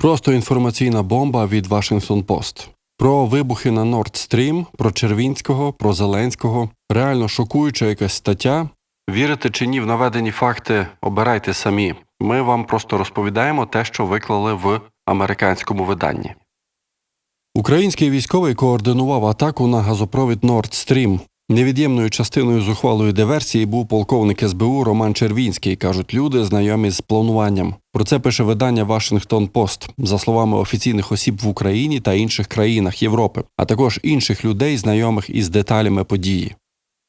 Просто інформаційна бомба від Washington Post. Про вибухи на Nord Stream, про Червінського, про Зеленського. Реально шокуюча якась стаття. Вірите чи ні в наведені факти, обирайте самі. Ми вам просто розповідаємо те, що виклали в американському виданні. Український військовий координував атаку на газопровід Nord Stream. Невід'ємною частиною зухвалої диверсії був полковник СБУ Роман Червінський, кажуть люди, знайомі з плануванням. Про це пише видання Washington Post, за словами офіційних осіб в Україні та інших країнах Європи, а також інших людей, знайомих із деталями події.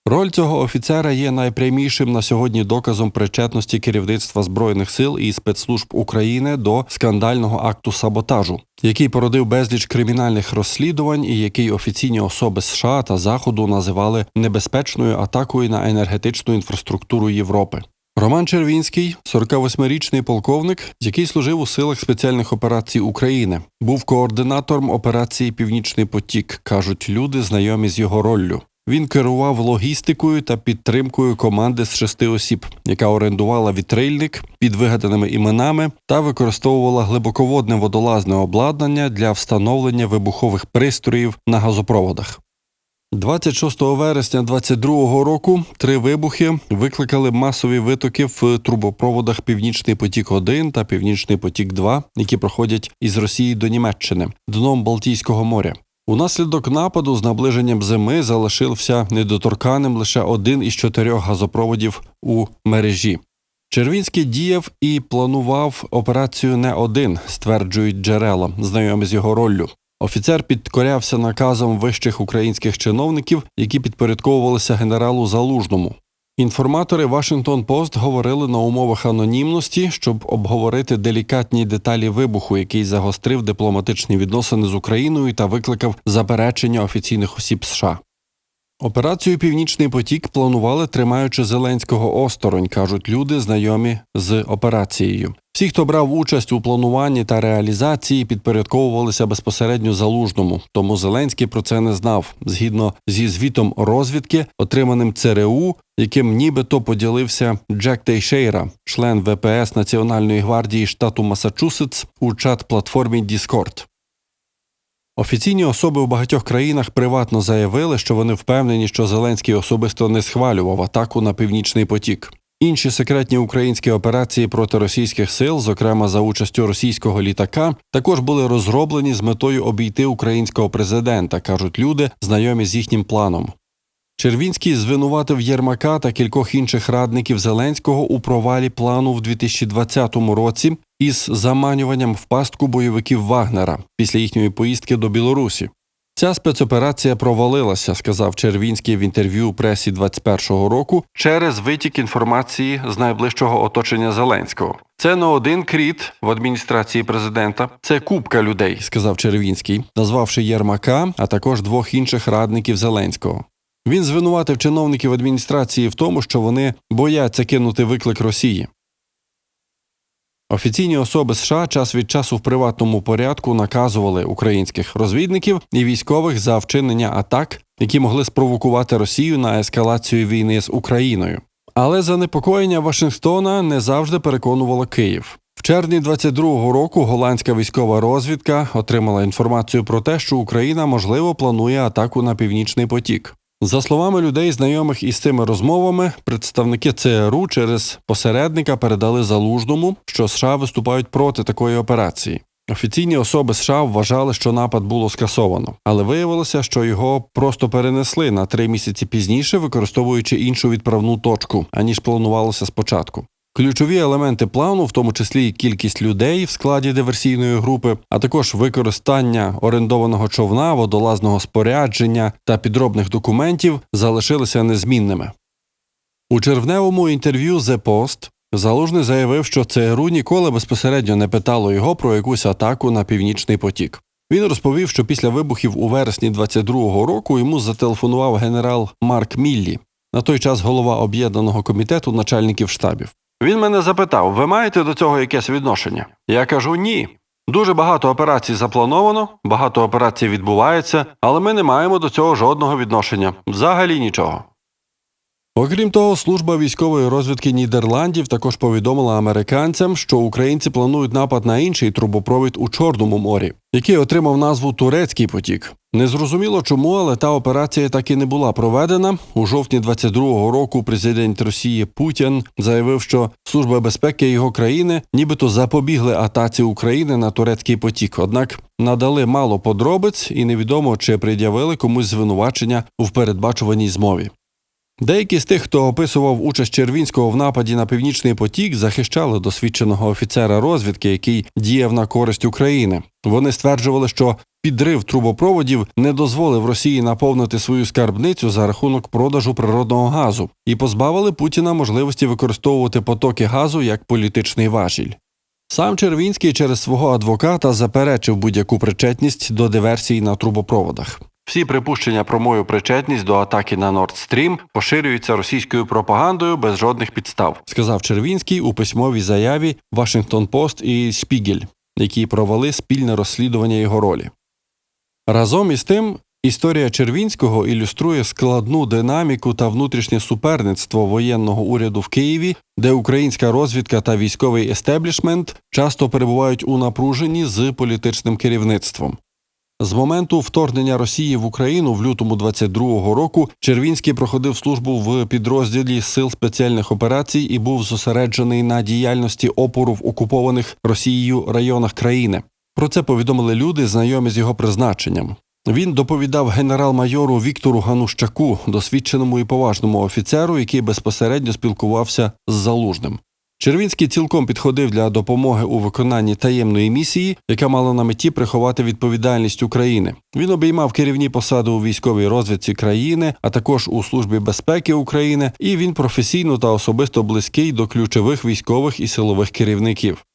Роль цього офіцера є найпрямішим на сьогодні доказом причетності керівництва збройних сил і спецслужб України до скандального акту саботажу, який породив безліч кримінальних розслідувань, і який офіційні особи США та Заходу називали небезпечною атакою на енергетичну інфраструктуру Європи. Роман Червінський, 48-річний полковник, який служив у силах спеціальних операцій України, був координатором операції Північний потік, кажуть люди, знайомі з його роллю. Він керував логістикою та підтримкою команди з шести осіб, яка орендувала вітрильник під вигаданими іменами та використовувала глибоководне водолазне обладнання для встановлення вибухових пристроїв на газопроводах. 26 вересня 22 року три вибухи викликали масові витоки в трубопроводах Північний потік 1 та Північний потік 2 які проходять із Росії до Німеччини дном Балтійського моря. Унаслідок нападу з наближенням зими залишився недоторканим лише один із чотирьох газопроводів у мережі. Червінський діяв і планував операцію не один, стверджують джерела, знайомі з його роллю. Офіцер підкорявся наказам вищих українських чиновників, які підпорядковувалися генералу Залужному. Інформатори Washington Post говорили на умовах анонімності, щоб обговорити делікатні деталі вибуху, який загострив дипломатичні відносини з Україною та викликав заперечення офіційних осіб США. Операцію Північний потік планували, тримаючи Зеленського осторонь, кажуть люди, знайомі з операцією. Всі, хто брав участь у плануванні та реалізації, підпорядковувалися безпосередньо залужному. Тому Зеленський про це не знав. Згідно зі звітом розвідки, отриманим ЦРУ, яким нібито поділився Джек Тейшейра, член ВПС Національної гвардії штату Масачусетс, у чат-платформі Discord. Офіційні особи в багатьох країнах приватно заявили, що вони впевнені, що Зеленський особисто не схвалював атаку на північний потік. Інші секретні українські операції проти російських сил, зокрема за участю російського літака, також були розроблені з метою обійти українського президента, кажуть люди, знайомі з їхнім планом. Червінський звинуватив Єрмака та кількох інших радників Зеленського у провалі плану в 2020 році із заманюванням в пастку бойовиків Вагнера після їхньої поїздки до Білорусі. Ця спецоперація провалилася, сказав Червінський в інтерв'ю пресі 21-го року через витік інформації з найближчого оточення Зеленського. Це не один кріт в адміністрації президента, це купка людей, сказав Червінський, назвавши Єрмака, а також двох інших радників Зеленського. Він звинуватив чиновників адміністрації в тому, що вони бояться кинути виклик Росії. Офіційні особи США час від часу в приватному порядку наказували українських розвідників і військових за вчинення атак, які могли спровокувати Росію на ескалацію війни з Україною. Але занепокоєння Вашингтона не завжди переконувало Київ. В червні 22-го року голландська військова розвідка отримала інформацію про те, що Україна можливо планує атаку на північний потік. За словами людей, знайомих із цими розмовами, представники ЦРУ через посередника передали залужному, що США виступають проти такої операції. Офіційні особи США вважали, що напад було скасовано, але виявилося, що його просто перенесли на три місяці пізніше, використовуючи іншу відправну точку, аніж планувалося спочатку. Ключові елементи плану, в тому числі кількість людей в складі диверсійної групи, а також використання орендованого човна, водолазного спорядження та підробних документів, залишилися незмінними. У червневому інтерв'ю The Post Залужний заявив, що ЦРУ ніколи безпосередньо не питало його про якусь атаку на північний потік. Він розповів, що після вибухів у вересні 22-го року йому зателефонував генерал Марк Міллі, на той час голова об'єднаного комітету начальників штабів. Він мене запитав: ви маєте до цього якесь відношення? Я кажу ні. Дуже багато операцій заплановано, багато операцій відбувається, але ми не маємо до цього жодного відношення. Взагалі нічого. Окрім того, служба військової розвідки Нідерландів також повідомила американцям, що українці планують напад на інший трубопровід у Чорному морі, який отримав назву Турецький потік. Незрозуміло чому, але та операція так і не була проведена. У жовтні 22-го року президент Росії Путін заявив, що служба безпеки його країни нібито запобігли атаці України на турецький потік. Однак надали мало подробиць, і невідомо чи пред'явили комусь звинувачення у передбачуваній змові. Деякі з тих, хто описував участь Червінського в нападі на північний потік, захищали досвідченого офіцера розвідки, який діяв на користь України. Вони стверджували, що підрив трубопроводів не дозволив Росії наповнити свою скарбницю за рахунок продажу природного газу і позбавили Путіна можливості використовувати потоки газу як політичний важіль. Сам Червінський через свого адвоката заперечив будь-яку причетність до диверсій на трубопроводах. Всі припущення про мою причетність до атаки на Nord Stream поширюються російською пропагандою без жодних підстав, сказав Червінський у письмовій заяві Washington Post і Шпігель, які провели спільне розслідування його ролі. Разом із тим, історія Червінського ілюструє складну динаміку та внутрішнє суперництво воєнного уряду в Києві, де українська розвідка та військовий естеблішмент часто перебувають у напруженні з політичним керівництвом. З моменту вторгнення Росії в Україну в лютому 22-го року Червінський проходив службу в підрозділі сил спеціальних операцій і був зосереджений на діяльності опору в окупованих Росією районах країни. Про це повідомили люди, знайомі з його призначенням. Він доповідав генерал-майору Віктору Ганущаку, досвідченому і поважному офіцеру, який безпосередньо спілкувався з залужним. Червінський цілком підходив для допомоги у виконанні таємної місії, яка мала на меті приховати відповідальність України. Він обіймав керівні посади у військовій розвідці країни, а також у службі безпеки України, і він професійно та особисто близький до ключових військових і силових керівників.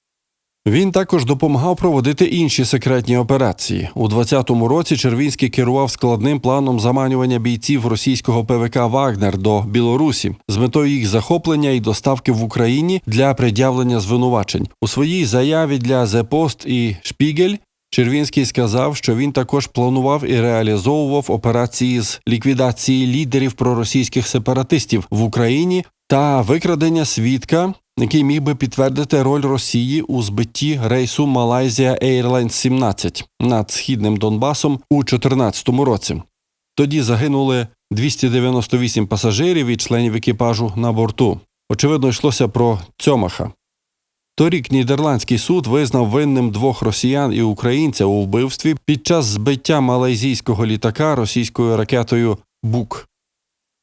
Він також допомагав проводити інші секретні операції. У 20-му році Червінський керував складним планом заманювання бійців російського ПВК Вагнер до Білорусі з метою їх захоплення і доставки в Україні для пред'явлення звинувачень. У своїй заяві для The Post і Шпігель Червінський сказав, що він також планував і реалізовував операції з ліквідації лідерів проросійських сепаратистів в Україні та викрадення свідка, який міг би підтвердити роль Росії у збитті рейсу Malaysia Airlines 17 над східним Донбасом у 2014 році. Тоді загинули 298 пасажирів і членів екіпажу на борту. Очевидно, йшлося про Цьомаха. Торік нідерландський суд визнав винним двох росіян і українця у вбивстві під час збиття малайзійського літака російською ракетою Бук.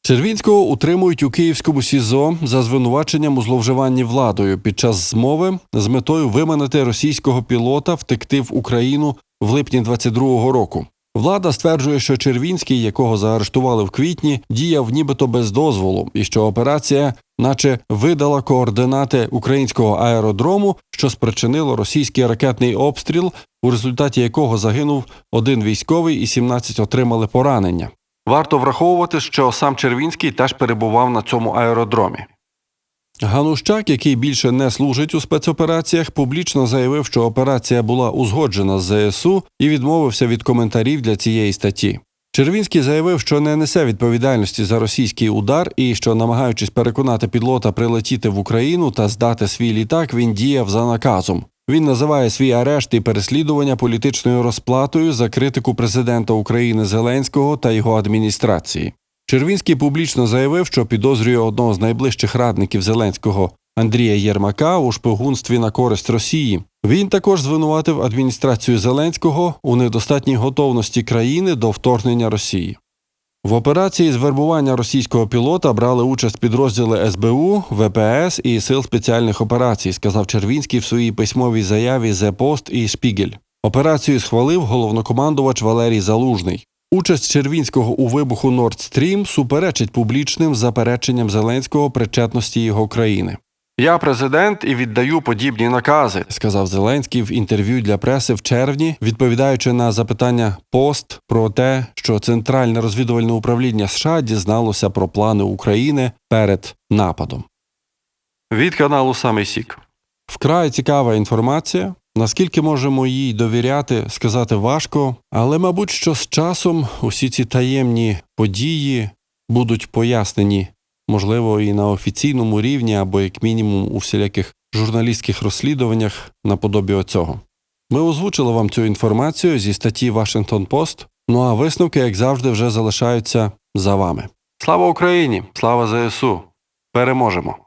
Червінського утримують у Київському СІЗО за звинуваченням у зловживанні владою під час змови з метою виманити російського пілота втекти в Україну в липні 22-го року. Влада стверджує, що Червінський, якого заарештували в квітні, діяв нібито без дозволу, і що операція, наче видала координати українського аеродрому, що спричинило російський ракетний обстріл, у результаті якого загинув один військовий і 17 отримали поранення. Варто враховувати, що сам Червінський теж перебував на цьому аеродромі. Ганущак, який більше не служить у спецопераціях, публічно заявив, що операція була узгоджена з ЗСУ і відмовився від коментарів для цієї статті. Червінський заявив, що не несе відповідальності за російський удар і що, намагаючись переконати підлота прилетіти в Україну та здати свій літак, він діяв за наказом. Він називає свій арешт і переслідування політичною розплатою за критику президента України Зеленського та його адміністрації. Червінський публічно заявив, що підозрює одного з найближчих радників Зеленського Андрія Єрмака у шпигунстві на користь Росії. Він також звинуватив адміністрацію Зеленського у недостатній готовності країни до вторгнення Росії. В операції з вербування російського пілота брали участь підрозділи СБУ, ВПС і Сил спеціальних операцій, сказав Червінський в своїй письмовій заяві «The Post» і Шпігель. Операцію схвалив головнокомандувач Валерій Залужний. Участь Червінського у вибуху Nord Stream суперечить публічним запереченням Зеленського причетності його країни. Я президент і віддаю подібні накази, сказав Зеленський в інтерв'ю для преси в червні, відповідаючи на запитання Пост про те, що Центральне розвідувальне управління США дізналося про плани України перед нападом. Від каналу Самий Сік. Вкрай цікава інформація. Наскільки можемо їй довіряти, сказати важко, але, мабуть, що з часом усі ці таємні події будуть пояснені можливо, і на офіційному рівні, або як мінімум у всіляких журналістських розслідуваннях наподобі оцього. Ми озвучили вам цю інформацію зі статті Washington Post, ну а висновки, як завжди, вже залишаються за вами. Слава Україні! Слава ЗСУ! Переможемо!